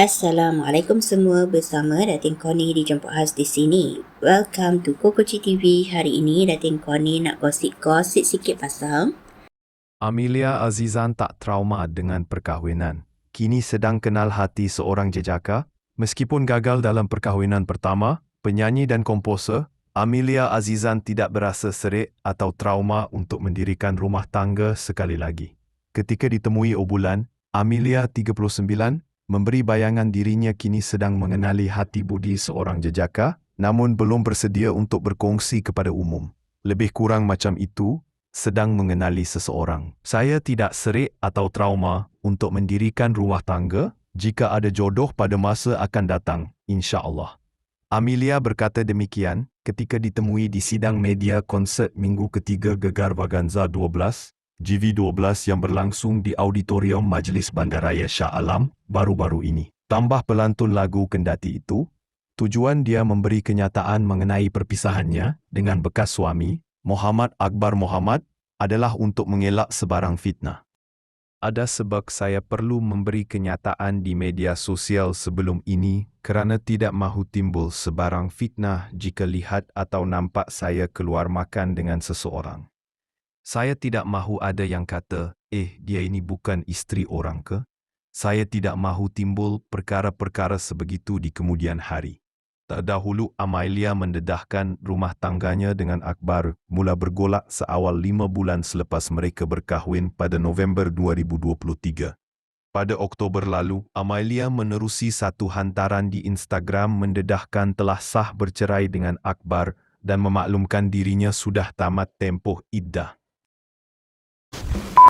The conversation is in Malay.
Assalamualaikum semua bersama Datin Koni di Jemput Khas di sini. Welcome to Kokoci TV. Hari ini Datin Koni nak gosip-gosip sikit pasal Amelia Azizan tak trauma dengan perkahwinan. Kini sedang kenal hati seorang jejaka. Meskipun gagal dalam perkahwinan pertama, penyanyi dan komposer, Amelia Azizan tidak berasa serik atau trauma untuk mendirikan rumah tangga sekali lagi. Ketika ditemui Obulan, Amelia 39 memberi bayangan dirinya kini sedang mengenali hati budi seorang jejaka namun belum bersedia untuk berkongsi kepada umum. Lebih kurang macam itu, sedang mengenali seseorang. Saya tidak serik atau trauma untuk mendirikan rumah tangga jika ada jodoh pada masa akan datang, insya-Allah. Amelia berkata demikian ketika ditemui di sidang media konsert minggu ketiga Gegar Vaganza 12 GV12 yang berlangsung di Auditorium Majlis Bandaraya Shah Alam baru-baru ini. Tambah pelantun lagu kendati itu, tujuan dia memberi kenyataan mengenai perpisahannya dengan bekas suami, Muhammad Akbar Muhammad, adalah untuk mengelak sebarang fitnah. Ada sebab saya perlu memberi kenyataan di media sosial sebelum ini kerana tidak mahu timbul sebarang fitnah jika lihat atau nampak saya keluar makan dengan seseorang. Saya tidak mahu ada yang kata, eh dia ini bukan isteri orang ke? Saya tidak mahu timbul perkara-perkara sebegitu di kemudian hari. Terdahulu Amalia mendedahkan rumah tangganya dengan Akbar mula bergolak seawal lima bulan selepas mereka berkahwin pada November 2023. Pada Oktober lalu, Amalia menerusi satu hantaran di Instagram mendedahkan telah sah bercerai dengan Akbar dan memaklumkan dirinya sudah tamat tempoh iddah.